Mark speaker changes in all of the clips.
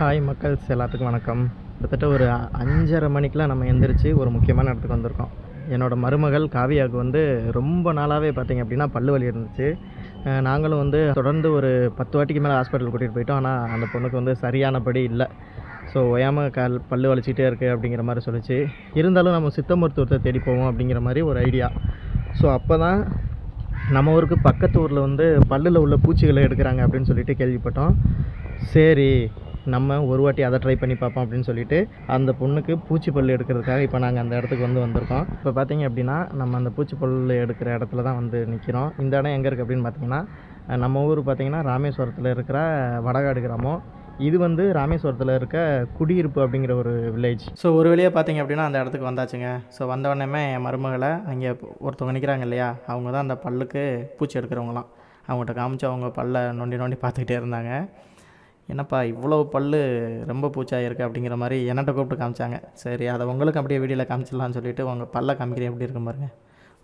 Speaker 1: Hi மக்கள்ஸ் எல்லாத்துக்கும் வணக்கம். கிட்டத்தட்ட ஒரு அஞ்சரை மணிக்கெலாம் நம்ம எந்திரிச்சு ஒரு முக்கியமான இடத்துக்கு வந்திருக்கோம். என்னோடய மருமகள் காவியாவுக்கு வந்து ரொம்ப நாளாகவே பார்த்தீங்க அப்படின்னா பல்லு வலி இருந்துச்சு. நாங்களும் வந்து தொடர்ந்து ஒரு பத்து வாட்டிக்கு மேலே ஹாஸ்பிட்டல் கூட்டிகிட்டு போயிட்டோம். ஆனால் அந்த பொண்ணுக்கு வந்து சரியானபடி இல்லை. ஸோ ஒயாமல் கால் பல்லு வலிச்சிட்டே இருக்குது அப்படிங்கிற மாதிரி சொல்லிச்சு. இருந்தாலும் நம்ம சித்த மருத்துவத்தை தேடி போவோம் அப்படிங்கிற மாதிரி ஒரு ஐடியா. ஸோ அப்போ தான் நம்ம ஊருக்கு பக்கத்து ஊரில் வந்து பல்லில் உள்ள பூச்சிகளை எடுக்கிறாங்க அப்படின்னு சொல்லிட்டு கேள்விப்பட்டோம். சரி நம்ம ஒரு வாட்டி அதை ட்ரை பண்ணி பார்ப்போம் அப்படின்னு சொல்லிட்டு அந்த பொண்ணுக்கு பூச்சி பல் எடுக்கிறதுக்காக இப்போ நாங்கள் அந்த இடத்துக்கு வந்து வந்திருக்கோம். இப்போ பார்த்தீங்க அப்படின்னா நம்ம அந்த பூச்சி பல் எடுக்கிற இடத்துல தான் வந்து நிற்கிறோம் இந்த இடம் எங்கே இருக்குது அப்படின்னு பார்த்தீங்கன்னா நம்ம ஊர் பார்த்திங்கன்னா ராமேஸ்வரத்தில் இருக்கிற வடகாடு கிராமம். இது வந்து ராமேஸ்வரத்தில் இருக்க குடியிருப்பு அப்படிங்கிற ஒரு வில்லேஜ் ஸோ ஒரு வழியாக பார்த்தீங்க அப்படின்னா அந்த இடத்துக்கு வந்தாச்சுங்க. ஸோ வந்த என் மருமகளை அங்கே ஒருத்தவங்க நிற்கிறாங்க இல்லையா? அவங்க தான் அந்த பல்லுக்கு பூச்சி எடுக்கிறவங்களாம். அவங்ககிட்ட காமிச்சு அவங்க பல்லை நொண்டி நொண்டி பார்த்துக்கிட்டே இருந்தாங்க. என்னப்பா இவ்வளோ பல்லு ரொம்ப பூச்சாயிருக்கு அப்படிங்கிற மாதிரி என்னட்ட கூப்பிட்டு காமிச்சாங்க. சரி அதை உங்களுக்கு அப்படியே வீடியோவில் காமிச்சிடலாம்னு சொல்லிட்டு உங்கள் பல்லை காமிக்கிறேன் எப்படி இருக்கும் பாருங்க.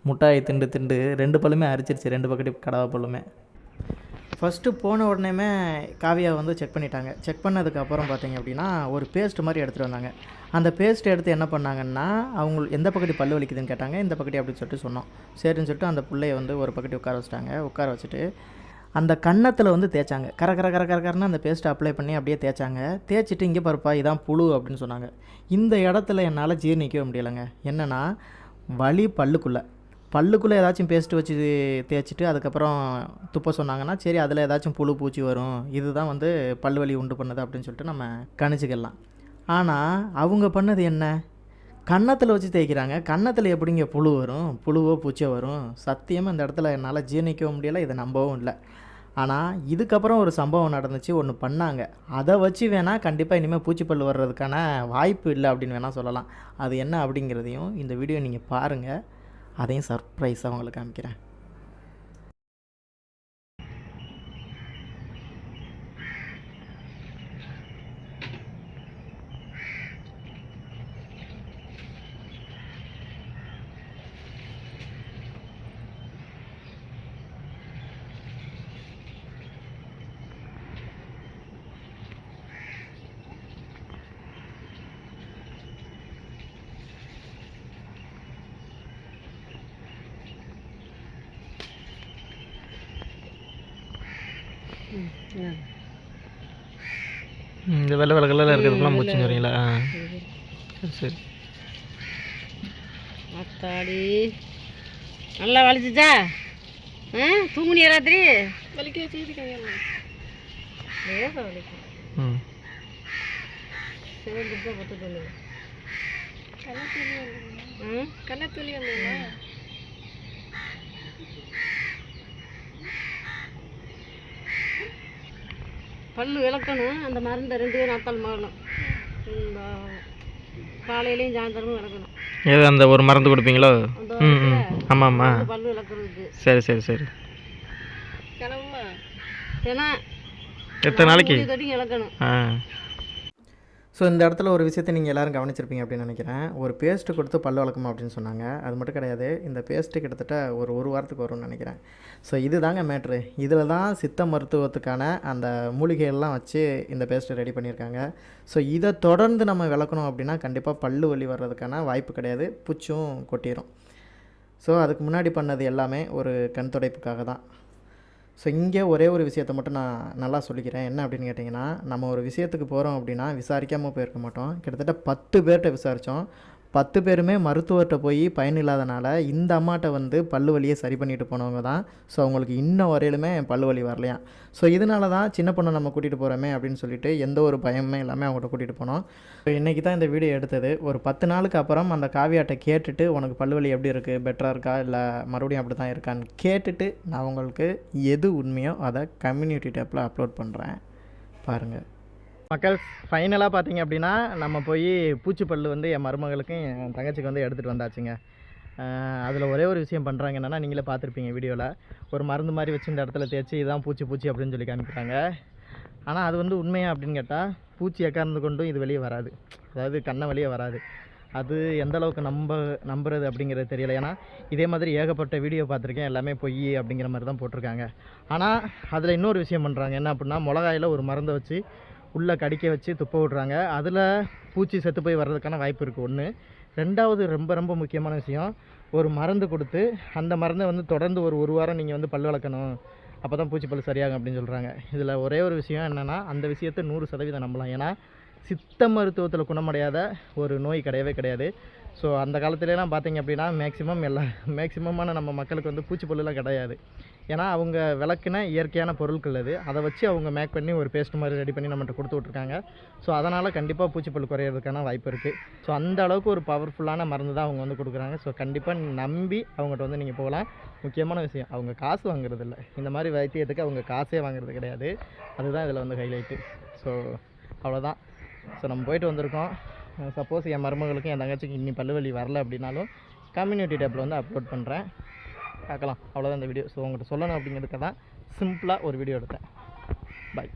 Speaker 1: முட்டாய் திண்டு திண்டு ரெண்டு பல்லுமே அரிச்சிருச்சு ரெண்டு பக்கெட்டு கடவை பல்லுமே. ஃபஸ்ட்டு போன உடனேமே காவியா வந்து செக் பண்ணிட்டாங்க. செக் பண்ணதுக்கப்புறம் பார்த்தீங்க அப்படின்னா ஒரு பேஸ்ட் மாதிரி எடுத்துகிட்டு வந்தாங்க. அந்த பேஸ்ட் எடுத்து என்ன பண்ணாங்கன்னா அவங்க எந்த பக்கத்து பல்லு வலிக்குதுன்னு கேட்டாங்க. இந்த பக்கத்து அப்படின்னு சொல்லிட்டு சொன்னோம். சரின்னு சொல்லிட்டு அந்த பிள்ளைய வந்து ஒரு பக்கத்து உட்கார வச்சுட்டாங்க. உட்கார வச்சுட்டு அந்த கன்னத்தில் வந்து தேய்ச்சாங்க. கர கர கர கர கரன்னு அந்த பேஸ்ட்டை அப்ளை பண்ணி அப்படியே தேய்ச்சாங்க. தேய்ச்சிட்டு இங்கே பாருப்பா இதான் புழு அப்படின்னு சொன்னாங்க. இந்த இடத்துல என்னால் ஜீர்ணிக்கவே முடியலைங்க. என்னென்னா வலி பல்லுக்குள்ளே. பல்லுக்குள்ளே ஏதாச்சும் பேஸ்ட்டு வச்சு தேய்ச்சிட்டு அதுக்கப்புறம் துப்ப சொன்னாங்கன்னா சரி அதில் ஏதாச்சும் புழு பூச்சி வரும். இதுதான் வந்து பல்லு வலி உண்டு பண்ணுது அப்படின்னு சொல்லிட்டு நம்ம கணிச்சிக்கலாம். ஆனால் அவங்க பண்ணது என்ன? கன்னத்தில் வச்சு தேய்க்கிறாங்க. கன்னத்தில் எப்படிங்க புழு வரும்? புழுவோ பூச்சோ வரும்? சத்தியமாக இந்த இடத்துல என்னால் ஜீரணிக்கவும் முடியலை. இதை நம்பவும் இல்லை. ஆனால் இதுக்கப்புறம் ஒரு சம்பவம் நடந்துச்சு ஒன்று பண்ணாங்க. அதை வச்சு வேணால் கண்டிப்பாக இனிமேல் பூச்சிப்பல் வர்றதுக்கான வாய்ப்பு இல்லை அப்படின்னு வேணால் சொல்லலாம். அது என்ன அப்படிங்கிறதையும் இந்த வீடியோ நீங்கள் பாருங்கள் அதையும் சர்ப்ரைஸாக உங்களுக்கு காமிக்கிறேன். இந்த வெள்ளை வெள்ளை கலரில் இருக்கிறதுலாம் பூச்சின்னு வரீங்களா? சரி சரி.
Speaker 2: அத்தாடி. நல்லா வலிச்சுச்சா? ஆ தூங்குனியா ராத்திரி? வலிக்க வலிக்கும்.
Speaker 1: ம்.
Speaker 2: சிவந்துட்டு பத்து சொல்லு கண்ணத்துலி பல்லு விளக்கணும். அந்த மருந்தை ரெண்டு பேரும் அத்தால் மகனும். இந்த காலையிலையும் சாயந்தரமும் விளக்கணும்.
Speaker 1: ஏதோ அந்த ஒரு மருந்து கொடுப்பீங்களோ?
Speaker 2: அந்த
Speaker 1: ம் ம். ஆமாம் ஆமாம்
Speaker 2: பல்லு விளக்குறதுக்கு.
Speaker 1: சரி சரி சரி.
Speaker 2: கிளம்புமா? ஏன்னா
Speaker 1: எத்தனை நாளைக்கு?
Speaker 2: தொட்டி இழக்கணும்
Speaker 1: ஆ. ஸோ இந்த இடத்துல ஒரு விஷயத்தை நீங்கள் எல்லோரும் கவனிச்சிருப்பீங்க அப்படின்னு நினைக்கிறேன். ஒரு பேஸ்ட்டு கொடுத்து பல் வளர்க்கணும் அப்படின்னு சொன்னாங்க. அது மட்டும் கிடையாது. இந்த பேஸ்ட்டு கிட்டத்தட்ட ஒரு ஒரு வாரத்துக்கு வரும்னு நினைக்கிறேன். ஸோ இது தாங்க மேட்ரு இதில் தான் சித்த மருத்துவத்துக்கான அந்த மூலிகைகள்லாம் வச்சு இந்த பேஸ்ட்டை ரெடி பண்ணியிருக்காங்க. ஸோ இதை தொடர்ந்து நம்ம விளக்கணும் அப்படின்னா கண்டிப்பாக பல்லு வலி வர்றதுக்கான வாய்ப்பு கிடையாது. பூச்சும் கொட்டிடும் ஸோ அதுக்கு முன்னாடி பண்ணது எல்லாமே ஒரு கண் துடைப்புக்காக தான். ஸோ இங்கே ஒரே ஒரு விஷயத்த மட்டும் நான் நல்லா சொல்லிக்கிறேன். என்ன அப்படின்னு கேட்டிங்கன்னா நம்ம ஒரு விஷயத்துக்கு போகிறோம் அப்படின்னா விசாரிக்காமல் போயிருக்க மாட்டோம். கிட்டத்தட்ட பத்து பேர்கிட்ட விசாரித்தோம் பத்து பேருமே மருத்துவர்கிட்ட போய் பயன் இல்லாதனால இந்த அம்மாட்ட வந்து பல்லு வலியை சரி பண்ணிட்டு போனவங்க தான். ஸோ அவங்களுக்கு இன்ன வரையிலுமே பல்லு வலி வரலையாம் ஸோ இதனால தான் சின்ன பொண்ணை நம்ம கூட்டிகிட்டு போகிறோமே அப்படின்னு சொல்லிட்டு எந்த ஒரு பயமே இல்லாமல் அவங்கள்ட்ட கூட்டிகிட்டு போனோம். ஸோ இன்றைக்கி தான் இந்த வீடியோ எடுத்தது. ஒரு பத்து நாளுக்கு அப்புறம் அந்த காவியாட்டை கேட்டுட்டு உனக்கு பல்லு வலி எப்படி இருக்குது பெட்டராக இருக்கா? இல்லை மறுபடியும் அப்படி தான் இருக்கான்னு கேட்டுட்டு நான் உங்களுக்கு எது உண்மையோ அதை கம்யூனிட்டி டேப்பில் அப்லோட் பண்ணுறேன் பாருங்கள் மக்கள் ஃபைனலாக பார்த்தீங்க அப்படின்னா நம்ம போய் பூச்சிப்பல் வந்து என் மருமகளுக்கும் என் தங்கச்சிக்கு வந்து எடுத்துகிட்டு வந்தாச்சுங்க. அதில் ஒரே ஒரு விஷயம் பண்ணுறாங்க என்னென்னா நீங்களே பார்த்துருப்பீங்க வீடியோவில் ஒரு மருந்து மாதிரி வச்சு இந்த இடத்துல தேய்ச்சி இதுதான் பூச்சி பூச்சி அப்படின்னு சொல்லி காமிக்கிறாங்க. ஆனால் அது வந்து உண்மையா அப்படின்னு கேட்டால் பூச்சி எக்கார்ந்து கொண்டும் இது வெளியே வராது. அதாவது கண்ணை வெளியே வராது. அது எந்த அளவுக்கு நம்ப நம்புறது அப்படிங்கிறது தெரியல. ஏன்னா இதே மாதிரி ஏகப்பட்ட வீடியோ பார்த்துருக்கேன். எல்லாமே பொய் அப்படிங்கிற மாதிரி தான் போட்டிருக்காங்க. ஆனால் அதில் இன்னொரு விஷயம் பண்ணுறாங்க என்ன அப்படின்னா மிளகாயில் ஒரு மருந்தை வச்சு உள்ளே கடிக்க வச்சு துப்ப விட்றாங்க. அதில் பூச்சி செத்து போய் வர்றதுக்கான வாய்ப்பு இருக்குது ஒன்று ரெண்டாவது ரொம்ப ரொம்ப முக்கியமான விஷயம் ஒரு மருந்து கொடுத்து அந்த மருந்தை வந்து தொடர்ந்து ஒரு ஒரு வாரம் நீங்கள் வந்து பல் வளர்க்கணும். அப்போ தான் பூச்சி பல் சரியாகும் அப்படின்னு சொல்கிறாங்க இதில் ஒரே ஒரு விஷயம் என்னென்னா அந்த விஷயத்தை நூறு சதவீதம் நம்பலாம். ஏன்னா சித்த மருத்துவத்தில் குணமடையாத ஒரு நோய் கிடையவே கிடையாது. ஸோ அந்த காலத்துலலாம் பார்த்தீங்க அப்படின்னா மேக்ஸிமம் எல்லா மேக்ஸிமமான நம்ம மக்களுக்கு வந்து பூச்சிப்பொல்லாம் கிடையாது. ஏன்னா அவங்க விளக்குன இயற்கையான பொருட்கள் அது. அதை வச்சு அவங்க மேக் பண்ணி ஒரு பேஸ்ட் மாதிரி ரெடி பண்ணி நம்மகிட்ட கொடுத்து விட்ருக்காங்க ஸோ அதனால் கண்டிப்பாக பூச்சிப்பல் குறையிறதுக்கான வாய்ப்பு இருக்குது ஸோ அந்த அளவுக்கு ஒரு பவர்ஃபுல்லான மருந்து தான் அவங்க வந்து கொடுக்குறாங்க. ஸோ கண்டிப்பாக நம்பி அவங்ககிட்ட வந்து நீங்கள் போகலாம். முக்கியமான விஷயம் அவங்க காசு வாங்குறதில்ல இந்த மாதிரி வைத்தியத்துக்கு அவங்க காசே வாங்குறது கிடையாது. அதுதான் இதில் வந்து ஹைலைட்டு ஸோ அவ்வளோதான் ஸோ நம்ம போயிட்டு வந்திருக்கோம். சப்போஸ் என் மருமகளுக்கும் என் தங்கச்சிக்கு இன்னி பல்லுவலி வரல அப்படின்னாலும் கம்யூனிட்டி டேப்பில் வந்து அப்லோட் பண்ணுறேன் பார்க்கலாம். அவ்வளோதான் இந்த வீடியோ ஸோ உங்கள்கிட்ட சொல்லணும் அப்படிங்கிறதுக்கு தான் சிம்பிளாக ஒரு வீடியோ எடுத்தேன். பாய்